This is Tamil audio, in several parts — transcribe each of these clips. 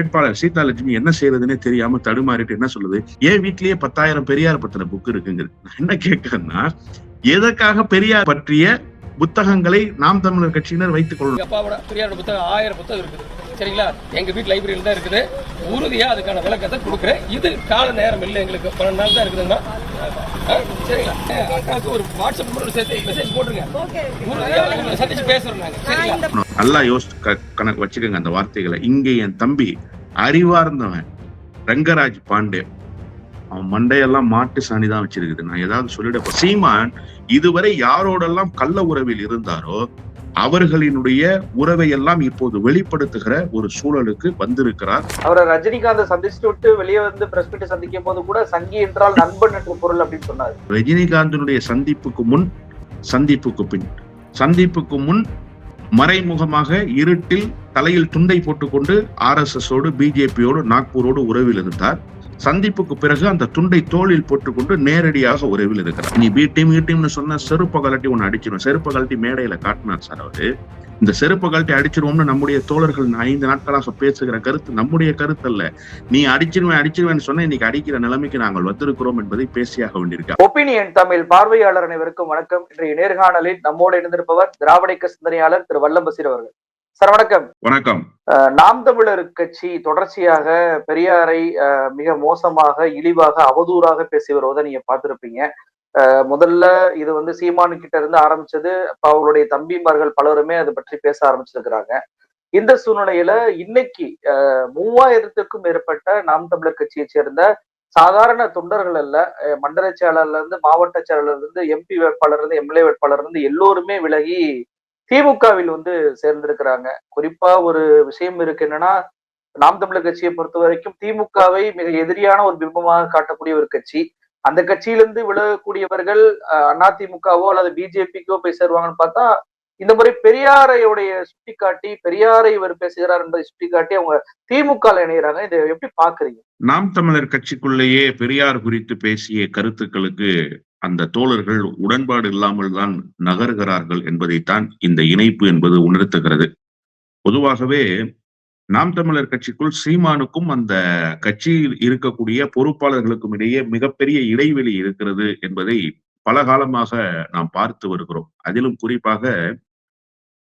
வேட்பாளர் சீதாலட்சுமி என்ன செய்யறதுன்னே தெரியாம தடுமாறிட்டு என்ன சொல்லுது? ஏன் வீட்லயே பத்தாயிரம் பெரியார் பத்தின புக் இருக்குங்கிறது நான் என்ன கேட்கறேன்னா எதற்காக பெரியார் பற்றிய புத்தகங்களை நாம் தமிழர் கட்சியினர் வைத்துக் கொள்ளணும்? பெரியாரோட புத்தகம் ஆயிரம் புத்தகம் இருக்குது. சரிங்களா? எங்க வீட்டு லைப்ரரியில தான் இருக்குது. உறுதியா அதுக்கான விளக்கத்தை கொடுக்குறேன். இது கால நேரம் இல்லை எங்களுக்கு. பன்னெண்டு நாள் தான் இருக்குதுன்னா சரிங்களா? அக்காவுக்கு ஒரு வாட்ஸ்அப் நம்பர் சேர்த்து மெசேஜ் போட்டுருங்க. சந்திச்சு பேசுறோம் நாங்க. சரிங்களா? நல்லா யோசிச்சு க- கணக்கு வச்சுக்கோங்க அந்த வார்த்தைகளை. இங்க என் தம்பி அறிவார்ந்தவன் ரங்கராஜ் பாண்டே. அவன் மண்டையெல்லாம் மாட்டு சாணி தான் வச்சிருக்குது. நான் ஏதாவது சொல்லிட சீமான் இதுவரை யாரோடெல்லாம் கள்ள உறவில் இருந்தாரோ அவர்களினுடைய உறவை எல்லாம் இப்போது வெளிப்படுத்துகிற ஒரு சூழலுக்கு வந்திருக்கிறார். அவரை ரஜினிகாந்த் சந்திச்சுட்டு விட்டு வெளியே வந்து பிரஸ் மீட் சந்திக்கும் போது கூட சங்கி என்றால் நண்பன் என்று பொருள் அப்படின்னு சொன்னாரு. ரஜினிகாந்தினுடைய சந்திப்புக்கு முன் சந்திப்புக்கு பின் சந்திப்புக்கு முன் மறைமுகமாக இருட்டில் தலையில் துண்டை போட்டுக்கொண்டு ஆர் எஸ் எஸ் ஓடு பிஜேபியோடு நாக்பூரோடு உறவில் இருந்தார். சந்திப்புக்கு பிறகு அந்த துண்டை தோளில் போட்டுக்கொண்டு நேரடியாக உறவில் இருக்கிறார். நீ பி டீம் டீம்னு சொன்ன செருப்ப கலட்டி ஒன்னு அடிச்சிடும் செருப்ப கலட்டி மேடையில காட்டினார் சார் அவரு. இந்த செருப்ப கழட்டி அடிச்சிருவோம்னு நம்முடைய தோழர்கள் ஐந்து நாட்களாக பேசுகிற கருத்து நம்முடைய கருத்து அல்ல நீ அடிச்சிருவேன் அடிச்சிருவேன் சொன்ன இன்னைக்கு அடிக்கிற நிலைமைக்கு நாங்கள் வந்திருக்கிறோம் என்பதை பேசியாக வேண்டியிருக்க ஒப்பீனியன் தமிழ் பார்வையாளர் அனைவருக்கும் வணக்கம். இன்றைய நேர்காணலில் நம்மோடு இணைந்திருப்பவர் திராவிட சிந்தனையாளர் திரு வல்லம்பசீர் அவர்கள். சார் வணக்கம். வணக்கம். நாம் தமிழர் கட்சி தொடர்ச்சியாக பெரியாரை மிக மோசமாக இழிவாக அவதூறாக பேசி வருவதை நீங்க பார்த்திருப்பீங்க. முதல்ல இது வந்து சீமானு கிட்ட இருந்து ஆரம்பிச்சது அப்ப அவருடைய தம்பிமார்கள் பலருமே அதை பற்றி பேச ஆரம்பிச்சிருக்கிறாங்க. இந்த சூழ்நிலையில இன்னைக்கு மூவாயிரத்துக்கும் மேற்பட்ட நாம் தமிழர் கட்சியை சேர்ந்த சாதாரண தொண்டர்கள் அல்ல மண்டல செயலாளர்ல இருந்து மாவட்ட செயலாளர்ல இருந்து எம்பி வேட்பாளர் இருந்து எம்எல்ஏ வேட்பாளர் இருந்து எல்லோருமே விலகி திமுகவில் வந்து சேர்ந்திருக்கிறாங்க. குறிப்பா ஒரு விஷயம் இருக்கு என்னன்னா நாம் தமிழர் கட்சியை பொறுத்த வரைக்கும் திமுகவை மிக எதிரியான ஒரு பிம்பமாக காட்டக்கூடிய ஒரு கட்சி. அந்த கட்சியிலிருந்து விலகக்கூடியவர்கள் அஹ், அதிமுகவோ அல்லது பிஜேபிக்கோ போய் சேருவாங்கன்னு பார்த்தா இந்த முறை பெரியாரையுடைய சுட்டிக்காட்டி பெரியாரை இவர் பேசுகிறார் என்பதை சுட்டிக்காட்டி அவங்க திமுக இணைகிறாங்க இதை எப்படி பாக்குறீங்க நாம் தமிழர் கட்சிக்குள்ளேயே பெரியார் குறித்து பேசிய கருத்துக்களுக்கு அந்த தோழர்கள் உடன்பாடு இல்லாமல் தான் நகர்கிறார்கள் என்பதைத்தான் இந்த இணைப்பு என்பது உணர்த்துகிறது. பொதுவாகவே நாம் தமிழர் கட்சிக்குள் சீமானுக்கும் அந்த கட்சியில் இருக்கக்கூடிய பொறுப்பாளர்களுக்கும் இடையே மிகப்பெரிய இடைவெளி இருக்கிறது என்பதை பல காலமாக நாம் பார்த்து வருகிறோம். அதிலும் குறிப்பாக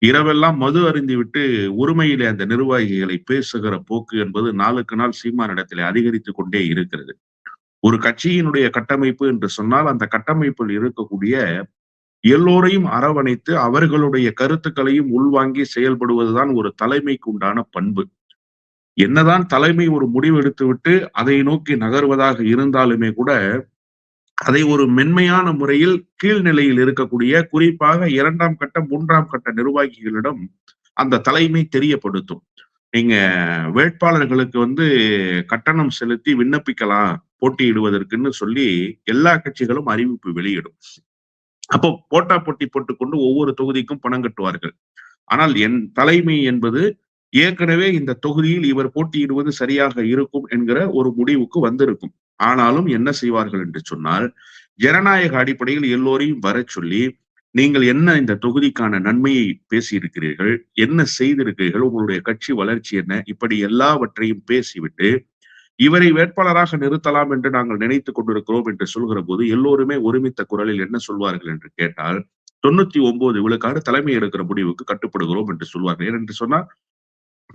இரவெல்லாம் மது அறிந்துவிட்டு உரிமையிலே அந்த நிர்வாகிகளை பேசுகிற போக்கு என்பது நாளுக்கு நாள் சீமானிடத்திலே அதிகரித்து கொண்டே இருக்கிறது. ஒரு கட்சியினுடைய கட்டமைப்பு என்று சொன்னால் அந்த கட்டமைப்பில் இருக்கக்கூடிய எல்லோரையும் அரவணைத்து அவர்களுடைய கருத்துக்களையும் உள்வாங்கி செயல்படுவதுதான் ஒரு தலைமைக்கு உண்டான பண்பு. என்னதான் தலைமை ஒரு முடிவு எடுத்துவிட்டு அதை நோக்கி நகர்வதாக இருந்தாலுமே கூட அதை ஒரு மென்மையான முறையில் கீழ்நிலையில் இருக்கக்கூடிய குறிப்பாக இரண்டாம் கட்ட மூன்றாம் கட்ட நிர்வாகிகளிடம் அந்த தலைமை தெரியப்படுத்தும். நீங்க வேட்பாளர்களுக்கு வந்து கட்டணம் செலுத்தி விண்ணப்பிக்கலாம் போட்டியிடுவதற்குன்னு சொல்லி எல்லா கட்சிகளும் அறிவிப்பு வெளியிடும். அப்போ போட்டா போட்டி போட்டுக்கொண்டு ஒவ்வொரு தொகுதிக்கும் பணம் கட்டுவார்கள். ஆனால் என் தலைமை என்பது ஏற்கனவே இந்த தொகுதியில் இவர் போட்டியிடுவது சரியாக இருக்கும் என்கிற ஒரு முடிவுக்கு வந்திருக்கும். ஆனாலும் என்ன செய்வார்கள் என்று சொன்னால் ஜனநாயக அடிப்படையில் எல்லோரையும் வரச் சொல்லி நீங்கள் என்ன இந்த தொகுதிக்கான நன்மையை பேசியிருக்கிறீர்கள்? என்ன செய்திருக்கிறீர்கள்? உங்களுடைய கட்சி வளர்ச்சி என்ன? இப்படி எல்லாவற்றையும் பேசிவிட்டு இவரை வேட்பாளராக நிறுத்தலாம் என்று நாங்கள் நினைத்துக் கொண்டிருக்கிறோம் என்று சொல்கிற போது எல்லோருமே ஒருமித்த குரலில் என்ன சொல்வார்கள் என்று கேட்டால் தொண்ணூத்தி ஒன்பது விழுக்காடு தலைமை எடுக்கிற முடிவுக்கு கட்டுப்படுகிறோம் என்று சொல்வார்கள். ஏனென்று சொன்னால்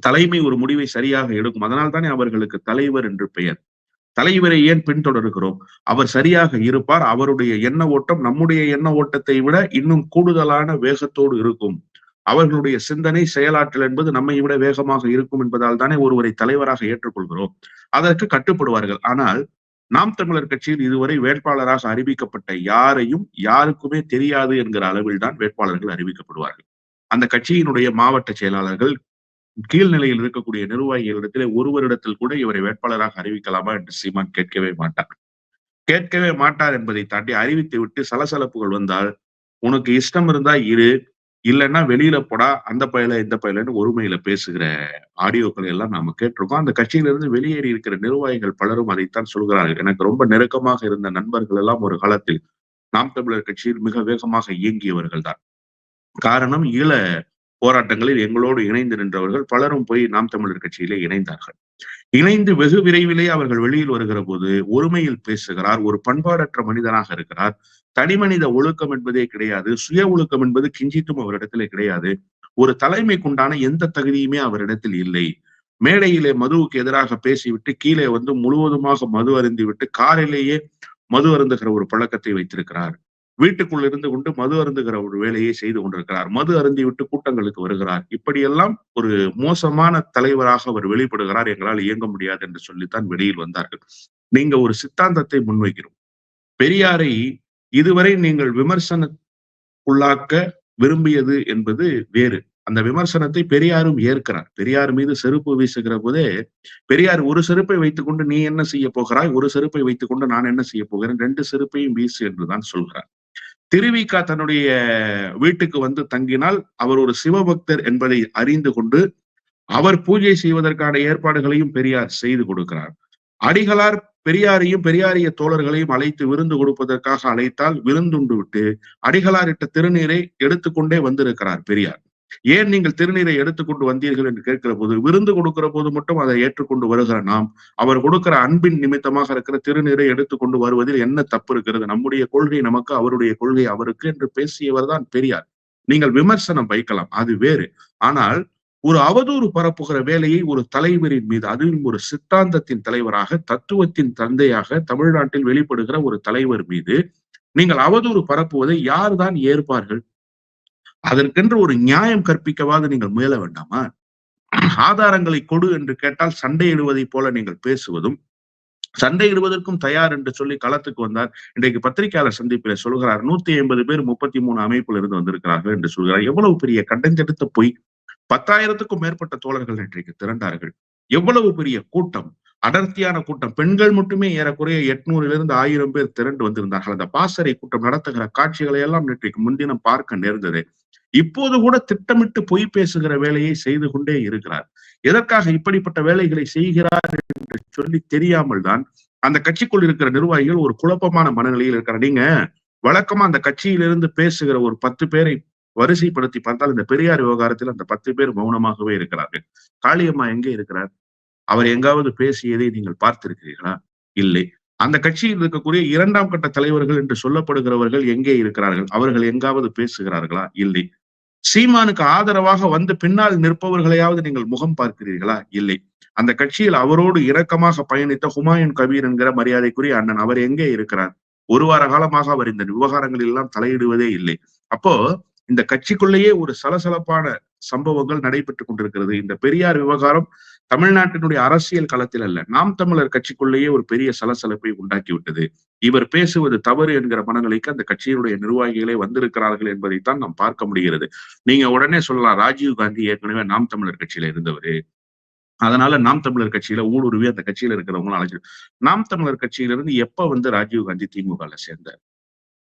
தலைமை ஒரு முடிவை சரியாக எடுக்கும். அதனால் தானே அவர்களுக்கு தலைவர் என்று பெயர். தலைவரை ஏன் பின்தொடர்கிறோம்? அவர் சரியாக இருப்பார். அவருடைய எண்ண ஓட்டம் நம்முடைய எண்ண ஓட்டத்தை விட இன்னும் கூடுதலான வேகத்தோடு இருக்கும். அவர்களுடைய சிந்தனை செயலாற்றல் என்பது நம்மை விட வேகமாக இருக்கும் என்பதால் தானே ஒருவரை தலைவராக ஏற்றுக்கொள்கிறோம். அதற்கு கட்டுப்படுவார்கள். ஆனால் நாம் தமிழர் கட்சியில் இதுவரை வேட்பாளராக அறிவிக்கப்பட்ட யாரையும் யாருக்குமே தெரியாது என்கிற அளவில் தான் வேட்பாளர்கள் அறிவிக்கப்படுவார்கள். அந்த கட்சியினுடைய மாவட்ட செயலாளர்கள் கீழ்நிலையில் இருக்கக்கூடிய நிர்வாகிகளிடத்திலே ஒருவரிடத்தில் கூட இவரை வேட்பாளராக அறிவிக்கலாமா என்று சீமான் கேட்கவே மாட்டார். கேட்கவே மாட்டார் என்பதை தாண்டி அறிவித்து விட்டு சலசலப்புகள் வந்தால் உனக்கு இஷ்டம் இருந்தா இரு இல்லைன்னா வெளியில போடா அந்த பயில இந்த பயிலன்னு ஒருமையில பேசுகிற ஆடியோக்களை எல்லாம் நாம கேட்டிருக்கோம். அந்த கட்சியிலிருந்து வெளியேறி இருக்கிற நிர்வாகிகள் பலரும் அதைத்தான் சொல்கிறார்கள். எனக்கு ரொம்ப நெருக்கமாக இருந்த நண்பர்கள் எல்லாம் ஒரு காலத்தில் நாம் தமிழர் கட்சியில் மிக வேகமாக இயங்கியவர்கள் தான் காரணம் ஈழ போராட்டங்களில் எங்களோடு இணைந்து நின்றவர்கள் பலரும் போய் நாம் தமிழர் கட்சியிலே இணைந்தார்கள். இணைந்து வெகு விரைவிலே அவர்கள் வெளியில் வருகிற போது ஒருமையில் பேசுகிறார் ஒரு பண்பாடற்ற மனிதனாக இருக்கிறார். தனிமனித ஒழுக்கம் என்பதே கிடையாது சுய ஒழுக்கம் என்பது கிஞ்சித்தும் அவரிடத்திலே கிடையாது. ஒரு தலைமைக்குண்டான எந்த தகுதியுமே அவரிடத்தில் இல்லை. மேடையிலே மதுவுக்கு எதிராக பேசிவிட்டு கீழே வந்து முழுவதுமாக மது அருந்திவிட்டு காரிலேயே மது அருந்துகிற ஒரு பழக்கத்தை வைத்திருக்கிறார். வீட்டுக்குள் இருந்து கொண்டு மது அருந்துகிற ஒரு வேலையை செய்து கொண்டிருக்கிறார். மது அருந்தி விட்டு கூட்டங்களுக்கு வருகிறார். இப்படியெல்லாம் ஒரு மோசமான தலைவராக அவர் வெளிப்படுகிறார். எங்களால் இயங்க முடியாது என்று சொல்லித்தான் வெளியில் வந்தார்கள். நீங்க ஒரு சித்தாந்தத்தை முன்வைக்கிறோம். பெரியாரை இதுவரை நீங்கள் விமர்சனக்குள்ளாக்க விரும்பியது என்பது வேறு. அந்த விமர்சனத்தை பெரியாரும் ஏற்கிறார். பெரியார் மீது செருப்பு வீசுகிற போதே பெரியார் ஒரு செருப்பை வைத்துக்கொண்டு நீ என்ன செய்ய போகிறாய்? ஒரு செருப்பை வைத்துக்கொண்டு நான் என்ன செய்ய போகிறேன்? ரெண்டு செருப்பையும் வீசு என்றுதான் சொல்கிறார். திருவிக்கா தன்னுடைய வீட்டுக்கு வந்து தங்கினால் அவர் ஒரு சிவபக்தர் என்பதை அறிந்து கொண்டு அவர் பூஜை செய்வதற்கான ஏற்பாடுகளையும் பெரியார் செய்து கொடுக்கிறார். அடிகளார் பெரியாரையும் பெரியாரிய தோழர்களையும் அழைத்து விருந்து கொடுப்பதற்காக அழைத்தால் விருந்துண்டு விட்டு அடிகளாரிட்ட திருநீரை எடுத்துக்கொண்டே வந்திருக்கிறார் பெரியார். ஏன் நீங்கள் திருநீரை எடுத்துக்கொண்டு வந்தீர்கள் என்று கேட்கிற போது விருந்து கொடுக்கிற போது மட்டும் அதை ஏற்றுக்கொண்டு வருகிற நாம். அவர் கொடுக்கிற அன்பின் நிமித்தமாக இருக்கிற திருநீரை எடுத்துக்கொண்டு வருவதில் என்ன தப்பு இருக்கிறது? நம்முடைய கொள்கை நமக்கு அவருடைய கொள்கை அவருக்கு என்று பேசியவர் தான் பெரியார். நீங்கள் விமர்சனம் வைக்கலாம் அது வேறு. ஆனால் ஒரு அவதூறு பரப்புகிற வேலையை ஒரு தலைவரின் மீது அதுவும் ஒரு சித்தாந்தத்தின் தலைவராக தத்துவத்தின் தந்தையாக தமிழ்நாட்டில் வெளிப்படுகிற ஒரு தலைவர் மீது நீங்கள் அவதூறு பரப்புவதை யார்தான் ஏற்பார்கள்? அதற்கென்று ஒரு நியாயம் கற்பிக்கவாது நீங்கள் முயல வேண்டாமா? ஆதாரங்களை கொடு என்று கேட்டால் சண்டையிடுவதை போல நீங்கள் பேசுவதும் சண்டையிடுவதற்கும் தயார் என்று சொல்லி களத்துக்கு வந்தார். இன்றைக்கு பத்திரிகையாளர் சந்திப்பில் சொல்கிறார் நூத்தி ஐம்பது பேர் முப்பத்தி மூணு அமைப்புல இருந்து வந்திருக்கிறார்கள் என்று சொல்கிறார். எவ்வளவு பெரிய கண்டஞ்செடுத்த பொய் பத்தாயிரத்துக்கும் மேற்பட்ட தோழர்கள் இன்றைக்கு திரண்டார்கள். எவ்வளவு பெரிய கூட்டம் அடர்த்தியான கூட்டம். பெண்கள் மட்டுமே ஏறக்குறைய எட்நூறுல இருந்து ஆயிரம் பேர் திரண்டு வந்திருந்தார்கள். அந்த பாசறை கூட்டம் நடத்துகிற காட்சிகளை எல்லாம் நேற்றைக்கு முன்தினம் பார்க்க நேர்ந்தது. இப்போது கூட திட்டமிட்டு பொய் பேசுகிற வேலையை செய்து கொண்டே இருக்கிறார். எதற்காக இப்படிப்பட்ட வேலைகளை செய்கிறார் என்று சொல்லி தெரியாமல் தான் அந்த கட்சிக்குள் இருக்கிற நிர்வாகிகள் ஒரு குழப்பமான மனநிலையில் இருக்கிறார். நீங்க வழக்கமா அந்த கட்சியிலிருந்து பேசுகிற ஒரு பத்து பேரை வரிசைப்படுத்தி பார்த்தால் இந்த பெரியார் விவகாரத்தில் அந்த பத்து பேர் மௌனமாகவே இருக்கிறார்கள். காளியம்மா எங்கே இருக்கிறார்? அவர் எங்காவது பேசியதை நீங்கள் பார்த்திருக்கிறீர்களா? இல்லை. அந்த கட்சியில் இருக்கக்கூடிய இரண்டாம் கட்ட தலைவர்கள் என்று சொல்லப்படுகிறவர்கள் எங்கே இருக்கிறார்கள்? அவர்கள் எங்காவது பேசுகிறார்களா? இல்லை. சீமானுக்கு ஆதரவாக வந்து பின்னால் நிற்பவர்களையாவது நீங்கள் முகம் பார்க்கிறீர்களா? இல்லை. அந்த கட்சியில் அவரோடு இரக்கமாக பயணித்த ஹுமாயூன் கபீர் என்கிற மரியாதைக்குரிய அண்ணன் அவர் எங்கே இருக்கிறார்? ஒரு வார காலமாக அவர் இந்த விவகாரங்களில் எல்லாம் தலையிடுவதே இல்லை. அப்போ இந்த கட்சிக்குள்ளேயே ஒரு சலசலப்பான சம்பவங்கள் நடைபெற்றுக் கொண்டிருக்கிறது. இந்த பெரியார் விவகாரம் தமிழ்நாட்டினுடைய அரசியல் களத்தில் அல்ல நாம் தமிழர் கட்சிக்குள்ளேயே ஒரு பெரிய சலசலப்பை உண்டாக்கி விட்டது. இவர் பேசுவது தவறு என்கிற மனநிலைக்கு அந்த கட்சியினுடைய நிர்வாகிகளே வந்திருக்கிறார்கள் என்பதைத்தான் நாம் பார்க்க முடிகிறது. நீங்க உடனே சொல்லலாம் ராஜீவ் காந்தி ஏற்கனவே நாம் தமிழர் கட்சியில இருந்தவர். அதனால நாம் தமிழர் கட்சியில ஊடுருவி அந்த கட்சியில இருக்கிறவங்களும் அழைச்சு நாம் தமிழர் கட்சியிலிருந்து எப்ப வந்து ராஜீவ் காந்தி திமுகல சேர்ந்தார்?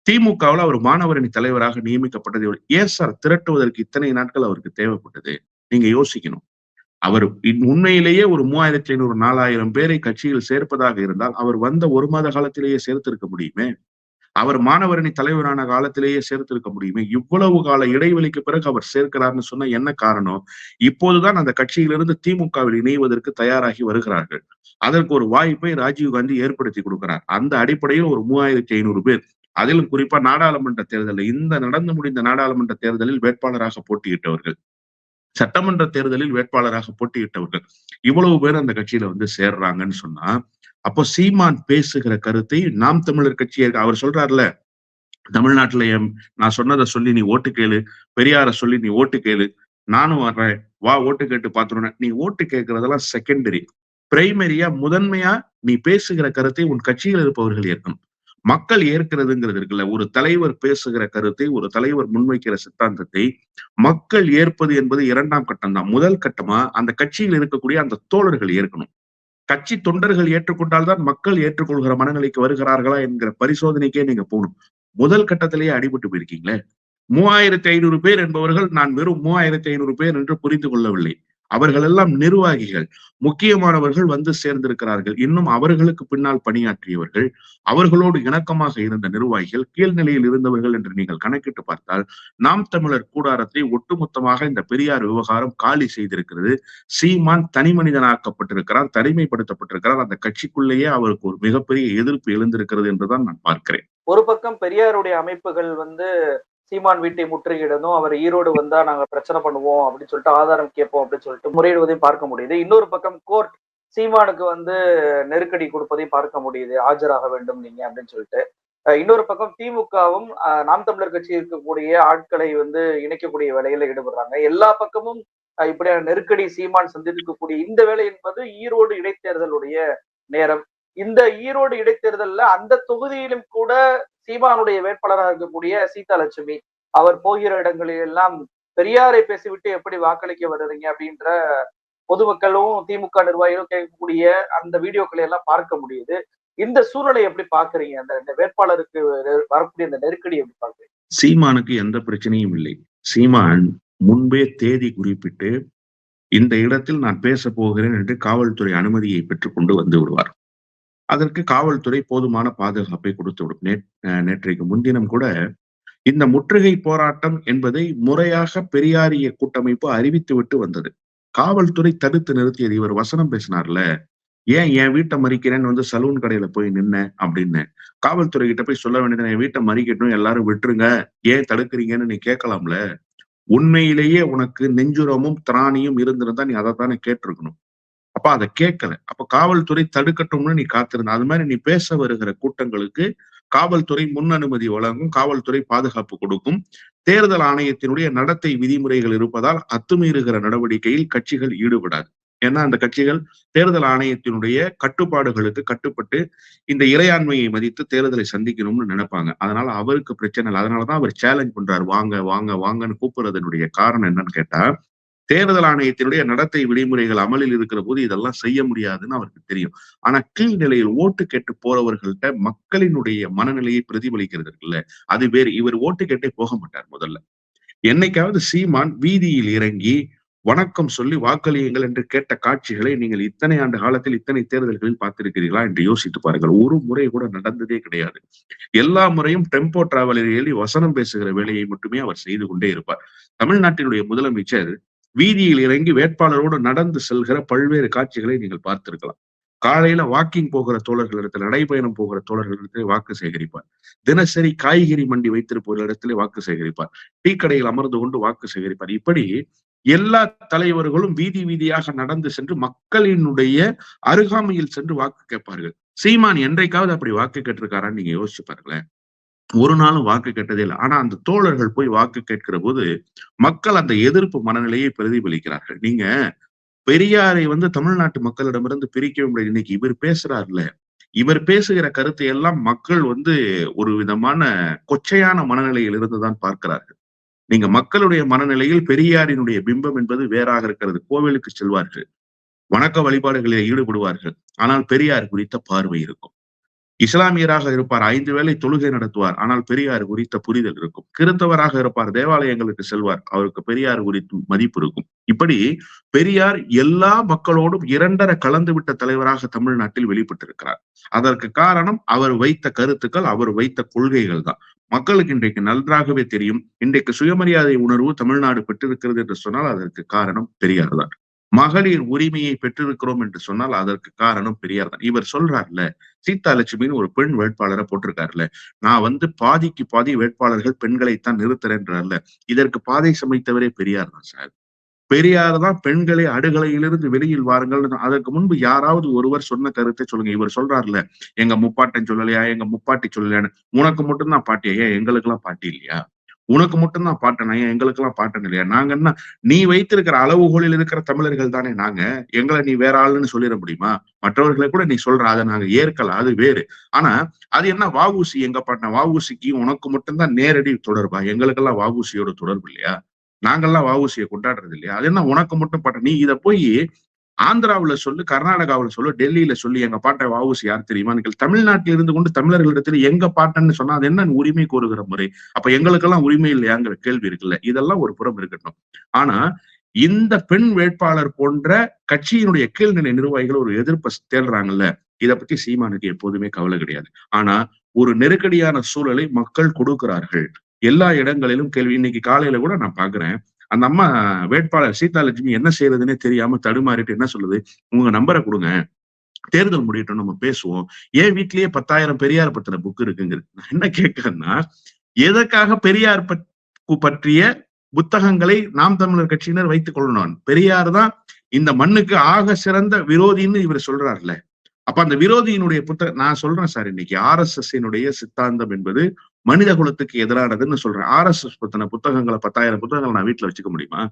திமுகவில் அவர் மாணவரணி தலைவராக நியமிக்கப்பட்டது ஏன் சார் திரட்டுவதற்கு இத்தனை நாட்கள் அவருக்கு தேவைப்பட்டது? நீங்க யோசிக்கணும். அவர் உண்மையிலேயே ஒரு மூவாயிரத்தி ஐநூறு நாலாயிரம் பேரை கட்சியில் சேர்ப்பதாக இருந்தால் அவர் வந்த ஒரு மாத காலத்திலேயே சேர்த்திருக்க முடியுமே? அவர் மாணவரணி தலைவரான காலத்திலேயே சேர்த்திருக்க முடியுமே? இவ்வளவு கால இடைவெளிக்கு பிறகு அவர் சேர்க்கிறார்னு சொன்ன என்ன காரணம்? இப்போதுதான் அந்த கட்சியிலிருந்து திமுகவில் இணைவதற்கு தயாராகி வருகிறார்கள். அதற்கு ஒரு வாய்ப்பை ராஜீவ்காந்தி ஏற்படுத்தி கொடுக்கிறார். அந்த அடிப்படையில் ஒரு மூவாயிரத்தி ஐநூறு பேர். அதிலும் குறிப்பா நாடாளுமன்ற தேர்தலில் இந்த நடந்து முடிந்த நாடாளுமன்ற தேர்தலில் வேட்பாளராக போட்டியிட்டவர்கள். சட்டமன்ற தேர்தலில் வேட்பாளராக போட்டியிட்டவர்கள். இவ்வளவு பேர் அந்த கட்சியில வந்து சேர்றாங்கன்னு சொன்னா அப்போ சீமான் பேசுகிற கருத்தை நாம் தமிழர் கட்சி அவர் சொல்றாருல தமிழ்நாட்டுல நான் சொன்னதை சொல்லி நீ ஓட்டு கேளு பெரியார சொல்லி நீ ஓட்டு கேளு நானும் வர்றேன் வா ஓட்டு கேட்டு பாத்துருவேன் நீ ஓட்டு கேட்கறதெல்லாம் செகண்டரி பிரைமரியா முதன்மையா நீ பேசுகிற கருத்தை உன் கட்சியில் இருப்பவர்கள் ஏற்கணும். மக்கள் ஏற்கிறதுங்கிறது இருக்குல்ல. ஒரு தலைவர் பேசுகிற கருத்தை ஒரு தலைவர் முன்வைக்கிற சித்தாந்தத்தை மக்கள் ஏற்பது என்பது இரண்டாம் கட்டம் தான். முதல் கட்டமா அந்த கட்சியில் இருக்கக்கூடிய அந்த தோழர்கள் ஏற்கணும். கட்சி தொண்டர்கள் ஏற்றுக்கொண்டால்தான் மக்கள் ஏற்றுக்கொள்கிற மனநிலைக்கு வருகிறார்களா என்கிற பரிசோதனைக்கே நீங்க போகணும். முதல் கட்டத்திலேயே அடிபட்டு போயிருக்கீங்களே. மூவாயிரத்தி ஐநூறு பேர் என்பவர்கள் நான் வெறும் மூவாயிரத்தி ஐநூறு பேர் என்று புரிந்து கொள்ளவில்லை. அவர்கள் எல்லாம் நிர்வாகிகள். முக்கியமானவர்கள் வந்து சேர்ந்திருக்கிறார்கள். இன்னும் அவர்களுக்கு பின்னால் பணியாற்றியவர்கள் அவர்களோடு இணக்கமாக இருந்த நிர்வாகிகள் கீழ்நிலையில் இருந்தவர்கள் என்று நீங்கள் கணக்கிட்டு பார்த்தால் நாம் தமிழர் கூடாரத்தை ஒட்டுமொத்தமாக இந்த பெரியார் விவகாரம் காலி செய்திருக்கிறது. சீமான் தனி மனிதனாக்கப்பட்டிருக்கிறார் தனிமைப்படுத்தப்பட்டிருக்கிறார். அந்த கட்சிக்குள்ளேயே அவருக்கு ஒரு மிகப்பெரிய எதிர்ப்பு எழுந்திருக்கிறது என்றுதான் நான் பார்க்கிறேன். ஒரு பக்கம் பெரியாருடைய அமைப்புகள் வந்து சீமான் வீட்டை முற்றுகையிடணும் அவர் ஈரோடு வந்தா நாங்க பிரச்சனை பண்ணுவோம் அப்படின்னு சொல்லிட்டு ஆதாரம் கேட்போம் அப்படின்னு சொல்லிட்டு முறையிடுவதையும் பார்க்க முடியுது. இன்னொரு பக்கம் கோர்ட் சீமானுக்கு வந்து நெருக்கடி கொடுப்பதையும் பார்க்க முடியுது. ஆஜராக வேண்டும் நீங்க அப்படின்னு சொல்லிட்டு. அஹ் இன்னொரு பக்கம் திமுகவும் நாம் தமிழர் கட்சி இருக்கக்கூடிய ஆட்களை வந்து இணைக்கக்கூடிய வேலையில ஈடுபடுறாங்க. எல்லா பக்கமும் இப்படியான நெருக்கடி சீமான் சந்திக்கக்கூடிய இந்த வேலை என்பது ஈரோடு இடைத்தேர்தலுடைய நேரம். இந்த ஈரோடு இடைத்தேர்தலில் அந்த தொகுதியிலும் கூட சீமானுடைய வேட்பாளராக இருக்கக்கூடிய சீதாலட்சுமி அவர் போகிற இடங்களில் எல்லாம் பெரியாரை பேசிவிட்டு எப்படி வாக்களிக்க வருறீங்க அப்படின்ற பொதுமக்களும் திமுக நிர்வாகிகளும் கேட்கக்கூடிய அந்த வீடியோக்களை எல்லாம் பார்க்க முடியுது. இந்த சூழலை எப்படி பாக்குறீங்க அந்த இந்த வேட்பாளருக்கு வரக்கூடிய அந்த நெருக்கடி எப்படி பாக்குறீங்க சீமானுக்கு எந்த பிரச்சனையும் இல்லை. சீமான் முன்பே தேதி குறிப்பிட்டு இந்த இடத்தில் நான் பேச போகிறேன் என்று காவல்துறை அனுமதியை பெற்றுக்கொண்டு வந்து விடுவார். அதற்கு காவல்துறை போதுமான பாதுகாப்பை கொடுத்து விடும். நே நேற்றைக்கு முன்தினம் கூட இந்த முற்றுகை போராட்டம் என்பதை முறையாக பெரியாரிய கூட்டமைப்பு அறிவித்து விட்டு வந்தது. காவல்துறை தடுத்து நிறுத்தியது. இவர் வசனம் பேசினார்ல ஏன் என் வீட்டை மறிக்கிறேன்னு வந்து சலூன் கடையில போய் நின்ன? அப்படின்னு. காவல்துறை கிட்ட போய் சொல்ல வேண்டியது என் வீட்டை மறிக்கட்டும் எல்லாரும் விட்டுருங்க. ஏன் தடுக்கிறீங்கன்னு நீ கேட்கலாம்ல. உண்மையிலேயே உனக்கு நெஞ்சுரமும் திராணியும் இருந்திருந்தா நீ அதைத்தானே கேட்டிருக்கணும். அப்ப அதை கேட்கல அப்ப காவல்துறை தடுக்கட்டும்னு நீ காத்திருந்த. அது மாதிரி நீ பேச வருகிற கூட்டங்களுக்கு காவல்துறை முன் அனுமதி வழங்கும் காவல்துறை பாதுகாப்பு கொடுக்கும். தேர்தல் ஆணையத்தினுடைய நடத்தை விதிமுறைகள் இருப்பதால் அத்துமீறுகிற நடவடிக்கையில் கட்சிகள் ஈடுபடாது. ஏன்னா அந்த கட்சிகள் தேர்தல் ஆணையத்தினுடைய கட்டுப்பாடுகளுக்கு கட்டுப்பட்டு இந்த இறையாண்மையை மதித்து தேர்தலை சந்திக்கணும்னு நினைப்பாங்க. அதனால அவருக்கு பிரச்சனை இல்லை. அதனாலதான் அவர் சேலஞ்ச் பண்றாரு. வாங்க வாங்க வாங்கன்னு கூப்பிடுறதனுடைய காரணம் என்னன்னு கேட்டா தேர்தல் ஆணையத்தினுடைய நடத்தை விதிமுறைகள் அமலில் இருக்கிற போது இதெல்லாம் செய்ய முடியாதுன்னு அவருக்கு தெரியும். ஆனா கீழ்நிலையில் ஓட்டு கேட்டு போறவர்கள்ட்ட மக்களினுடைய மனநிலையை பிரதிபலிக்கிறது இல்ல அது வேறு. இவர் ஓட்டு கேட்டே போக மாட்டார் முதல்ல. என்னைக்காவது சீமான் வீதியில் இறங்கி வணக்கம் சொல்லி வாக்களியுங்கள் என்று கேட்ட காட்சிகளை நீங்கள் இத்தனை ஆண்டு காலத்தில் இத்தனை தேர்தல்களில் பார்த்திருக்கிறீர்களா என்று யோசித்து பாருங்கள். ஒரு முறை கூட நடந்ததே கிடையாது. எல்லா முறையும் டெம்போ டிராவலில் ஏறி வசனம் பேசுகிற வேலையை மட்டுமே அவர் செய்து கொண்டே இருப்பார். தமிழ்நாட்டினுடைய முதலமைச்சர் வீதியில் இறங்கி வேட்பாளரோடு நடந்து செல்கிற பல்வேறு காட்சிகளை நீங்கள் பார்த்திருக்கலாம். காலையில வாக்கிங் போகிற தோழர்களிடத்தில் நடைபயணம் போகிற தோழர்களிடத்திலே வாக்கு சேகரிப்பார். தினசரி காய்கறி மண்டி வைத்திருப்போர் இடத்துல வாக்கு சேகரிப்பார். டீ கடையில் அமர்ந்து கொண்டு வாக்கு சேகரிப்பார். இப்படி எல்லா தலைவர்களும் வீதி வீதியாக நடந்து சென்று மக்களினுடைய அருகாமையில் சென்று வாக்கு கேட்பார்கள். சீமான் என்றைக்காவது அப்படி வாக்கு கேட்டிருக்காரான்னு நீங்க யோசிச்சு பாருங்களேன். ஒரு நாளும் வாக்கு கேட்டதே இல்லை. ஆனா அந்த தோழர்கள் போய் வாக்கு கேட்கிற போது மக்கள் அந்த எதிர்ப்பு மனநிலையை பிரதிபலிக்கிறார்கள். நீங்க பெரியாரை வந்து தமிழ்நாட்டு மக்களிடமிருந்து பிரிக்க முடியாது இன்னைக்கு இவர் பேசுறாருல. இவர் பேசுகிற கருத்தை எல்லாம் மக்கள் வந்து ஒரு விதமான கொச்சையான மனநிலையில் இருந்துதான் பார்க்கிறார்கள். நீங்க மக்களுடைய மனநிலையில் பெரியாரினுடைய பிம்பம் என்பது வேறாக இருக்கிறது. கோவிலுக்கு செல்வார்கள். வணக்க வழிபாடுகளில் ஈடுபடுவார்கள். ஆனால் பெரியார் குறித்த பார்வை இருக்கும். இஸ்லாமியராக இருப்பார் ஐந்து வேளை தொழுகை நடத்துவார். ஆனால் பெரியார் குறித்த புரிதல் இருக்கும். கிறித்தவராக இருப்பார் தேவாலயங்களுக்கு செல்வார். அவருக்கு பெரியார் குறித்து மதிப்பு இருக்கும். இப்படி பெரியார் எல்லா மக்களோடும் இரண்டர கலந்துவிட்ட தலைவராக தமிழ்நாட்டில் வெளிப்பட்டிருக்கிறார். அதற்கு காரணம் அவர் வைத்த கருத்துக்கள் அவர் வைத்த கொள்கைகள் தான். மக்களுக்கு இன்றைக்கு நன்றாகவே தெரியும். இன்றைக்கு சுயமரியாதை உணர்வு தமிழ்நாடு பெற்றிருக்கிறது என்று சொன்னால் அதற்கு காரணம் பெரியார் தான். மகளிர் உரிமையை பெற்றிருக்கிறோம் என்று சொன்னால் அதற்கு காரணம் பெரியார் தான். இவர் சொல்றாருல சீதா லட்சுமின்னு ஒரு பெண் வேட்பாளரை போட்டிருக்காருல்ல நான் வந்து பாதிக்கு பாதி வேட்பாளர்கள் பெண்களைத்தான் நிறுத்துறேன்றார்ல இதற்கு பாதை சமைத்தவரே பெரியார் தான் சார். பெரியார் தான் பெண்களை அடுகலையிலிருந்து வெளியில் வாருங்கள். அதற்கு முன்பு யாராவது ஒருவர் சொன்ன கருத்தை சொல்லுங்க. இவர் சொல்றாருல எங்க முப்பாட்டன் சொல்லலையா எங்க முப்பாட்டி சொல்லலையான்னு. உனக்கு மட்டும்தான் பாட்டியா? ஏன் எங்களுக்கு எல்லாம் பாட்டி இல்லையா? உனக்கு மட்டும்தான் பாட்டன் ஏன் எங்களுக்கு எல்லாம் பாட்டன் இல்லையா? நாங்க என்ன நீ வைத்திருக்கிற அளவுகோலில் இருக்கிற தமிழர்கள் தானே நாங்க? எங்களை நீ வேற ஆளுன்னு சொல்லிட முடியுமா? மற்றவர்களை கூட நீ சொல்ற அதை நாங்க ஏற்கல அது வேறு. ஆனா அது என்ன வாவூசி எங்க பாட்டன் வாவூசிக்கு உனக்கு மட்டும்தான் நேரடி தொடர்பா? எங்களுக்கெல்லாம் வாவூசியோட தொடர்பு இல்லையா? நாங்கெல்லாம் வாவூசியை கொண்டாடுறது இல்லையா? அது என்ன உனக்கு மட்டும் பாட்ட? நீ இதை போய் ஆந்திராவுல சொல்லு கர்நாடகாவுல சொல்லு டெல்லியில சொல்லி எங்க பாட்டை வாவூசி யார் தெரியுமா? நீங்கள் தமிழ்நாட்டில் இருந்து கொண்டு தமிழர்களிடத்துல எங்க பாட்டன்னு சொன்னா அது என்ன உரிமை கோருகிற முறை. அப்ப எங்களுக்கெல்லாம் உரிமை இல்லையாங்கிற கேள்வி இருக்குல்ல. இதெல்லாம் ஒரு புறம் இருக்கட்டும். ஆனா இந்த பெண் வேட்பாளர் போன்ற கட்சியினுடைய கீழ்நிலை நிர்வாகிகள் ஒரு எதிர்ப்பை தேடுறாங்கல்ல இத பத்தி சீமானுக்கு எப்போதுமே கவலை கிடையாது. ஆனா ஒரு நெருக்கடியான சூழலை மக்கள் கொடுக்கிறார்கள். எல்லா இடங்களிலும் கேள்வி. இன்னைக்கு காலையில கூட நான் பாக்குறேன். அந்த அம்மா வேட்பாளர் சீதாலட்சுமி என்ன செய்யறதுன்னே தெரியாம தடுமாறிட்டு என்ன சொல்லுது? உங்க நம்பரை கொடுங்க. தேர்தல் முடியட்டும் நம்ம பேசுவோம். ஏன் வீட்லயே பத்தாயிரம் பெரியார் பத்தின புக் இருக்குங்கிறது. நான் என்ன கேட்கறேன்னா எதற்காக பெரியார் பற்றிய புத்தகங்களை நாம் தமிழர் கட்சியினர் வைத்துக் கொள்ளணும்? பெரியார் தான் இந்த மண்ணுக்கு ஆக சிறந்த விரோதின்னு இவர் சொல்றாருல. அப்ப அந்த விரோதியினுடைய புத்தகம் நான் சொல்றேன் சார் இன்னைக்கு. ஆர் எஸ் எஸ் சித்தாந்தம் என்பது மனித குலத்துக்கு எதிரானதுன்னு சொல்றேன். ஆர் எஸ் எஸ் பத்தின புத்தகங்களை பத்தாயிரம் புத்தகங்களை நான் வீட்டுல வச்சுக்க முடியுமா?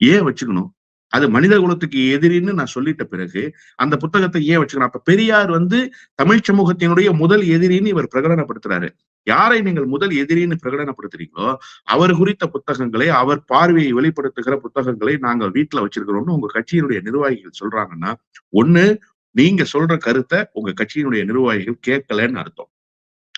ஏன் வச்சுக்கணும்? அது மனித குலத்துக்கு எதிரின்னு நான் சொல்லிட்ட பிறகு அந்த புத்தகத்தை ஏன் வச்சுக்கணும்? அப்ப பெரியார் வந்து தமிழ் சமூகத்தினுடைய முதல் எதிரின்னு இவர் பிரகடனப்படுத்துறாரு. யாரை நீங்கள் முதல் எதிரின்னு பிரகடனப்படுத்துறீங்களோ அவர் குறித்த புத்தகங்களை அவர் பார்வையை வெளிப்படுத்துகிற புத்தகங்களை நாங்கள் வீட்டுல வச்சிருக்கிறோம்னு உங்க கட்சியினுடைய நிர்வாகிகள் சொல்றாங்கன்னா ஒண்ணு நீங்க சொல்ற கருத்தை உங்க கட்சியினுடைய நிர்வாகிகள் கேட்கலன்னு அர்த்தம்.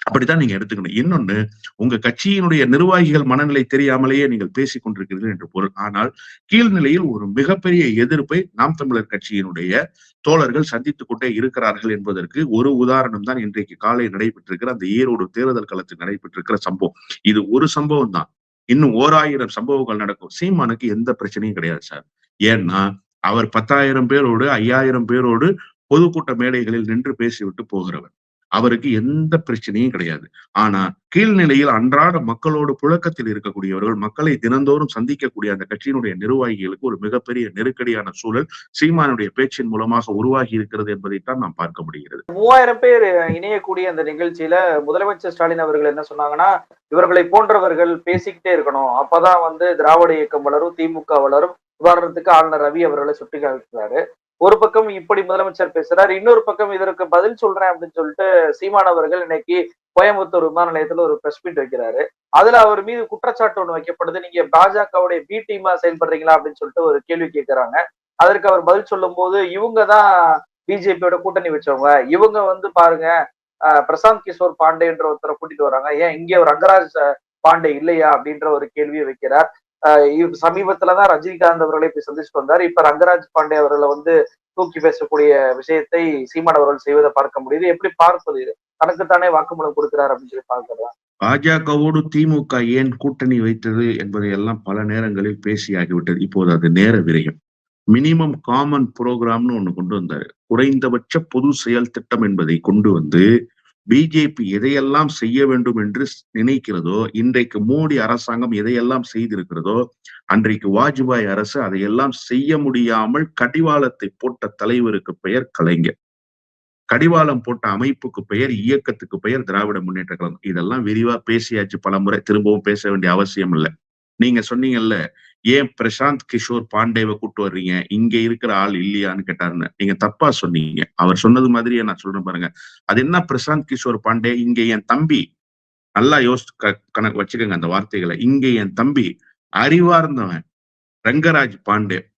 அப்படித்தான் நீங்க எடுத்துக்கணும். இன்னொன்னு உங்க கட்சியினுடைய நிர்வாகிகள் மனநிலை தெரியாமலேயே நீங்கள் பேசிக் கொண்டிருக்கிறீர்கள் என்று பொருள். ஆனால் கீழ்நிலையில் ஒரு மிகப்பெரிய எதிர்ப்பை நாம் தமிழர் கட்சியினுடைய தோழர்கள் சந்தித்துக் கொண்டே இருக்கிறார்கள் என்பதற்கு ஒரு உதாரணம் தான் இன்றைக்கு காலை நடைபெற்றிருக்கிற அந்த ஈரோடு தேர்தல் களத்தில் நடைபெற்றிருக்கிற சம்பவம். இது ஒரு சம்பவம் தான். இன்னும் ஓராயிரம் சம்பவங்கள் நடக்கும். சீமானுக்கு எந்த பிரச்சனையும் கிடையாது சார். ஏன்னா அவர் பத்தாயிரம் பேரோடு ஐயாயிரம் பேரோடு பொதுக்கூட்ட மேடைகளில் நின்று பேசிவிட்டு போகிறவர். அவருக்கு எந்த பிரச்சனையும் கிடையாது. ஆனா கீழ்நிலையில் அன்றாட மக்களோடு புழக்கத்தில் இருக்கக்கூடியவர்கள் மக்களை தினந்தோறும் சந்திக்கக்கூடிய அந்த கட்சியினுடைய நிர்வாகிகளுக்கு ஒரு மிகப்பெரிய நெருக்கடியான சூழல் சீமானுடைய பேச்சின் மூலமாக உருவாகி இருக்கிறது என்பதைத்தான் நாம் பார்க்க முடிகிறது. மூவாயிரம் பேர் இணையக்கூடிய அந்த நிகழ்ச்சியில முதலமைச்சர் ஸ்டாலின் அவர்கள் என்ன சொன்னாங்கன்னா இவர்களை போன்றவர்கள் பேசிக்கிட்டே இருக்கணும். அப்பதான் வந்து திராவிட இயக்கம் வளரும் திமுக வளரும். உதாரணத்துக்கு ஆளுநர் ரவி அவர்களை சுட்டி காட்டுறாரு ஒரு பக்கம் இப்படி முதலமைச்சர் பேசுறாரு இன்னொரு பக்கம் இதற்கு பதில் சொல்றேன் அப்படின்னு சொல்லிட்டு சீமான் அவர்கள் இன்னைக்கு கோயம்புத்தூர் விமான நிலையத்துல ஒரு பிரஸ் மீட் வைக்கிறாரு. அதுல அவர் மீது குற்றச்சாட்டு ஒண்ணு வைக்கப்படுது. நீங்க பாஜகவுடைய பி டீமா செயல்படுறீங்களா அப்படின்னு சொல்லிட்டு ஒரு கேள்வி கேட்கிறாங்க அதற்கு அவர் பதில் சொல்லும் போது இவங்க தான் பிஜேபியோட கூட்டணி வச்சவங்க. இவங்க வந்து பாருங்க பிரசாந்த் கிஷோர் பாண்டேன்ற ஒருத்தரை கூட்டிட்டு வராங்க. ஏன் இங்கே ரங்கராஜ் பாண்டே இல்லையா அப்படின்ற ஒரு கேள்வியை வைக்கிறார். சமீபத்துல தான் ரஜினிகாந்த் அவர்களை போய் சந்திச்சுட்டு வந்தார். இப்ப ரங்கராஜ் பாண்டே அவர்களை வந்து தூக்கி பேசக்கூடிய விஷயத்தை சீமான் அவர்கள் செய்வதை பார்க்க முடியுது. எப்படி பார்ப்பது இது? தனக்குத்தானே வாக்குமூலம் கொடுக்கிறார் அப்படின்னு சொல்லி பார்க்கலாம். பாஜகவோடு திமுக ஏன் கூட்டணி வைத்தது என்பதை எல்லாம் பல நேரங்களில் பேசியாகிவிட்டது இப்போது அது நேர விரயம். மினிமம் காமன் புரோகிராம்னு ஒண்ணு கொண்டு வந்தாரு. குறைந்தபட்ச பொது செயல் திட்டம் என்பதை கொண்டு வந்து பிஜேபி எதையெல்லாம் செய்ய வேண்டும் என்று நினைக்கிறதோ இன்றைக்கு மோடி அரசாங்கம் எதையெல்லாம் செய்திருக்கிறதோ அன்றைக்கு வாஜ்பாய் அரசு அதையெல்லாம் செய்ய முடியாமல் கடிவாளத்தை போட்ட தலைவருக்கு பெயர் கலைஞர். கடிவாளம் போட்ட அமைப்புக்கு பெயர் இயக்கத்துக்கு பெயர் திராவிட முன்னேற்ற கழகம். இதெல்லாம் விரிவா பேசியாச்சு பல முறை திரும்பவும் பேச வேண்டிய அவசியம் இல்லை. நீங்க சொன்னீங்கல்ல ஏன் பிரசாந்த் கிஷோர் பாண்டேவை கூட்டு வர்றீங்க? இங்க இருக்கிற ஆள் இல்லையான்னு கேட்டாருன்னு. நீங்க தப்பா சொன்னீங்க. அவர் சொன்னது மாதிரியே நான் சொல்றேன் பாருங்க. அது என்ன பிரசாந்த் கிஷோர் பாண்டே? இங்க என் தம்பி. நல்லா யோசிச்சு க- கணக்கு வச்சுக்கோங்க அந்த வார்த்தைகளை. இங்க என் தம்பி. அறிவார்ந்தவன். ரங்கராஜ் பாண்டே.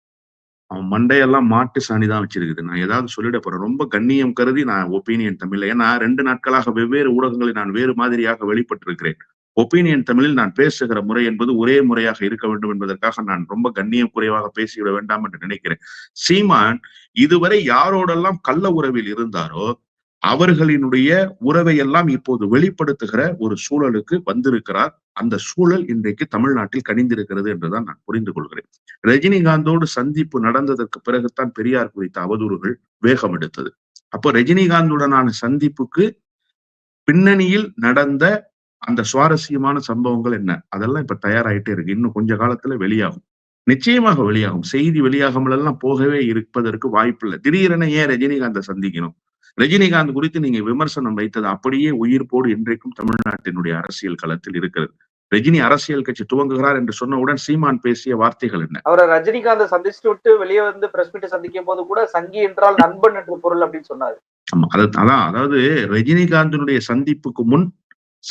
அவன் மண்டையெல்லாம் மாட்டு சாணி தான் வச்சிருக்குது. நான் ஏதாவது சொல்லிட போறேன். ரொம்ப கண்ணியம் கருதி நான் ஒப்பீனியன் தமிழ்ல ஏன்னா ரெண்டு நாட்களாக வெவ்வேறு ஊடகங்களில் நான் வேறு மாதிரியாக வெளிப்பட்டிருக்கிறேன். ஒப்பீனியன் தமிழில் நான் பேசுகிற முறை என்பது ஒரே முறையாக இருக்க வேண்டும் என்பதற்காக நான் ரொம்ப கண்ணியம் குறைவாக பேசிவிட வேண்டாம் என்று நினைக்கிறேன். சீமான் இதுவரை யாரோடெல்லாம் கள்ள உறவில் இருந்தாரோ அவர்களினுடைய உறவை எல்லாம் இப்போது வெளிப்படுத்துகிற ஒரு சூழலுக்கு வந்திருக்கிறார். அந்த சூழல் இன்றைக்கு தமிழ்நாட்டில் கணிந்திருக்கிறது என்றுதான் நான் புரிந்து கொள்கிறேன். ரஜினிகாந்தோடு சந்திப்பு நடந்ததற்கு பிறகுதான் பெரியார் குறித்த அவதூறுகள் வேகம் எடுத்தது. அப்போ ரஜினிகாந்துடனான சந்திப்புக்கு பின்னணியில் நடந்த அந்த சுவாரஸ்யமான சம்பவங்கள் என்ன? அதெல்லாம் இப்ப தயாராயிட்டே இருக்கு. இன்னும் கொஞ்ச காலத்துல வெளியாகும். நிச்சயமாக வெளியாகும். செய்தி வெளியாகாமல் எல்லாம் போகவே இருப்பதற்கு வாய்ப்பில்லை. திடீரென ஏன் ரஜினிகாந்தை சந்திக்கணும்? ரஜினிகாந்த் குறித்து நீங்க விமர்சனம் வைத்தது அப்படியே உயிர்ப்போடு இன்றைக்கும் தமிழ்நாட்டினுடைய அரசியல் களத்தில் இருக்கிறது. ரஜினி அரசியல் கட்சி துவங்குகிறார் என்று சொன்னவுடன் சீமான் பேசிய வார்த்தைகள் என்ன? அவரை ரஜினிகாந்தை சந்திச்சுட்டு விட்டு வெளியே வந்து பிரஸ் மீட் சந்திக்கும் போது கூட சங்கி என்றால் நண்பன் என்று பொருள் அப்படின்னு சொன்னாரு. ஆமா. அது அதான் அதாவது ரஜினிகாந்தினுடைய சந்திப்புக்கு முன்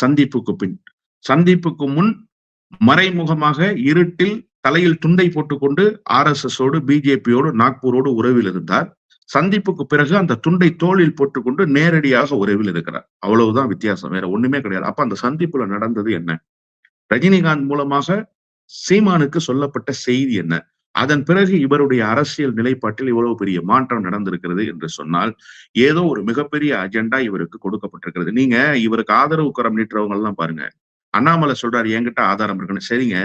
சந்திப்புக்கு பின் சந்திப்புக்கு முன் மறைமுகமாக இருட்டில் தலையில் துண்டை போட்டுக்கொண்டு ஆர் எஸ் எஸ் ஓடு பிஜேபியோடு நாக்பூரோடு உறவில் இருந்தார். சந்திப்புக்கு பிறகு அந்த துண்டை தோளில் போட்டுக்கொண்டு நேரடியாக உறவில் இருக்கிறார். அவ்வளவுதான் வித்தியாசம் வேற ஒண்ணுமே கிடையாது. அப்ப அந்த சந்திப்புல நடந்தது என்ன? ரஜினிகாந்த் மூலமாக சீமானுக்கு சொல்லப்பட்ட செய்தி என்ன? அதன் பிறகு இவருடைய அரசியல் நிலைப்பாட்டில் இவ்வளவு பெரிய மாற்றம் நடந்திருக்கிறது என்று சொன்னால் ஏதோ ஒரு மிகப்பெரிய அஜெண்டா இவருக்கு கொடுக்கப்பட்டிருக்கிறது. நீங்க இவருக்கு ஆதரவு குரம் நீட்டுறவங்க எல்லாம் பாருங்க. அண்ணாமலை சொல்றாரு என்கிட்ட ஆதாரம் இருக்குன்னு. சரிங்க.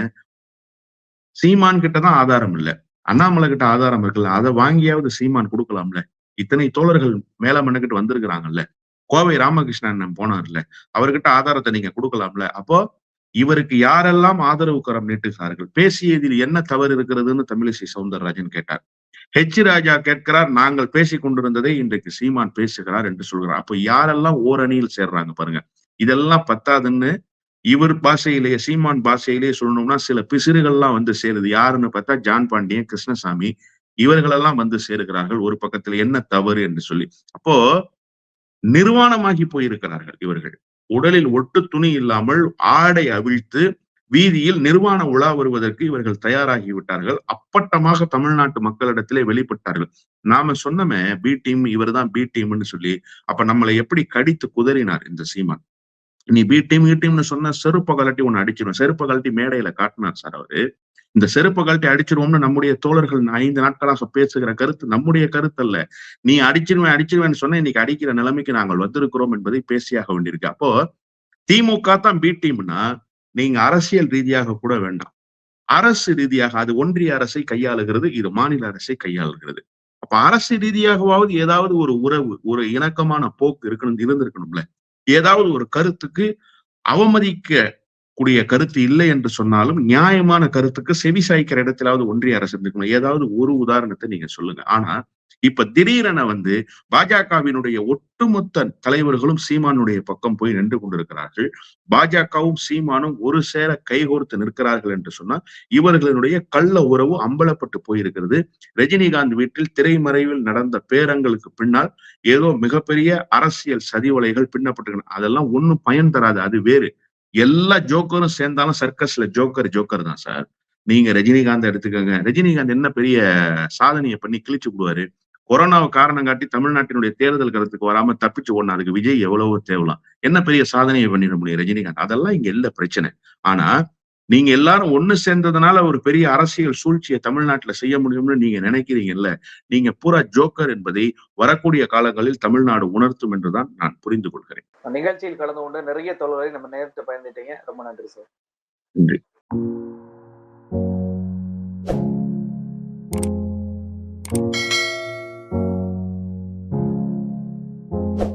சீமான் கிட்ட தான் ஆதாரம் இல்ல. அண்ணாமலை கிட்ட ஆதாரம் இருக்குல்ல. அதை வாங்கியாவது சீமான் கொடுக்கலாம்ல. இத்தனை தோழர்கள் மேல மண்ணுக்கிட்டு வந்திருக்கிறாங்கல்ல. கோவை ராமகிருஷ்ணன் போனார்ல. அவர்கிட்ட ஆதாரத்தை நீங்க கொடுக்கலாம்ல. அப்போ இவருக்கு யாரெல்லாம் ஆதரவு கரம் நீட்டுகிறார்கள்? பேசியதில் என்ன தவறு இருக்கிறதுன்னு தமிழிசை சவுந்தரராஜன் கேட்டார். ஹெச் ராஜா கேட்கிறார் நாங்கள் பேசி கொண்டிருந்ததை இன்றைக்கு சீமான் பேசுகிறார் என்று சொல்கிறார். அப்போ யாரெல்லாம் ஓரணியில் சேர்றாங்க பாருங்க. இதெல்லாம் பத்தாதுன்னு இவர் பாஷையிலேயே சீமான் பாஷையிலேயே சொல்லணும்னா சில பிசிறுகள்லாம் வந்து சேருது. யாருன்னு பார்த்தா ஜான் பாண்டியன் கிருஷ்ணசாமி இவர்களெல்லாம் வந்து சேருகிறார்கள். ஒரு பக்கத்துல என்ன தவறு என்று சொல்லி. அப்போ நிர்வாணமாகி போயிருக்கிறார்கள் இவர்கள். உடலில் ஒட்டு துணி இல்லாமல் ஆடை அவிழ்த்து வீதியில் நிர்வாண உலா வருவதற்கு இவர்கள் தயாராகி விட்டார்கள் அப்பட்டமாக தமிழ்நாட்டு மக்களிடத்திலே வெளிப்பட்டார்கள். நாம சொன்னமே பி டீம் இவர் தான் பி டீம்னு சொல்லி அப்ப நம்மளை எப்படி கடித்து குதறினார் இந்த சீமான்? நீ பி டீம் டீம்னு சொன்ன செருப்பை கலட்டி ஒண்ணு அடிச்சிடும் செருப்பை கலட்டி மேடையில காட்டினார் சார் அவரு. இந்த செருப்பை கழட்டி அடிச்சிருவோம்னு நம்முடைய தோழர்கள் ஐந்து நாட்களாக பேசுகிற கருத்து நம்முடைய கருத்து அல்ல. நீ அடிச்சிருவேன் அடிச்சிருவேன்னு சொன்ன இன்னைக்கு அடிக்கிற நிலைமைக்கு நாங்கள் வந்திருக்கிறோம் என்பதை பேசியாக வேண்டியிருக்கு அப்போ திமுக தான் பி டீம்னா நீங்க அரசியல் ரீதியாக கூட வேண்டாம். அரசு ரீதியாக அது ஒன்றிய அரசை கையாளுகிறது இது மாநில அரசை கையாளுகிறது. அப்ப அரசு ரீதியாகவாவது ஏதாவது ஒரு உறவு ஒரு இணக்கமான போக்கு இருக்கணும் இருந்திருக்கணும்ல. ஏதாவது ஒரு கருத்துக்கு அவமதிக்க கூடிய கருத்து இல்லை என்று சொன்னாலும் நியாயமான கருத்துக்கு செவி சாய்க்கிற இடத்திலாவது ஒன்றிய அரசு இருந்துக்கணும். ஏதாவது ஒரு உதாரணத்தை நீங்க சொல்லுங்க. ஆனா இப்ப திடீரென வந்து பாஜகவினுடைய ஒட்டுமொத்த தலைவர்களும் சீமானுடைய பக்கம் போய் நின்று கொண்டிருக்கிறார்கள். பாஜகவும் சீமானும் ஒரு சேர கைகோர்த்து நிற்கிறார்கள் என்று சொன்னால் இவர்களுடைய கள்ள உறவு அம்பலப்பட்டு போயிருக்கிறது. ரஜினிகாந்த் வீட்டில் திரைமறைவில் நடந்த பேரங்களுக்கு பின்னால் ஏதோ மிகப்பெரிய அரசியல் சதிவலைகள் பின்னப்பட்டு அதெல்லாம் ஒண்ணும் பயன் தராது அது வேறு. எல்லா ஜோக்கரும் சேர்ந்தாலும் சர்க்கஸ்ல ஜோக்கர் ஜோக்கர் தான் சார். நீங்க ரஜினிகாந்த் எடுத்துக்கோங்க. ரஜினிகாந்த் என்ன பெரிய சாதனையை பண்ணி கிழிச்சு விடுவாரு? கொரோனாவை காரணம் காட்டி தமிழ்நாட்டினுடைய தேர்தல் கருத்துக்கு வராம தப்பிச்சு ஓடணும் அதுக்கு விஜய் எவ்வளவோ தேவலாம். என்ன பெரிய சாதனையை பண்ணிட முடியும் ரஜினிகாந்த்? அதெல்லாம் இங்க இல்ல பிரச்சனை. ஆனா நீங்க எல்லாரும் ஒண்ணு சேர்ந்ததுனால ஒரு பெரிய அரசியல் சூழ்ச்சியை தமிழ்நாட்டுல செய்ய முடியும்னு நீங்க நினைக்கிறீங்கல்ல நீங்க பூரா ஜோக்கர் என்பதை வரக்கூடிய காலங்களில் தமிழ்நாடு உணர்த்தும் என்றுதான் நான் புரிந்து கொள்கிறேன். நிகழ்ச்சியில் கலந்து கொண்டு நிறைய தோழர்களை நம்ம நேரத்தை பயந்துட்டீங்க. ரொம்ப நன்றி சார். நன்றி.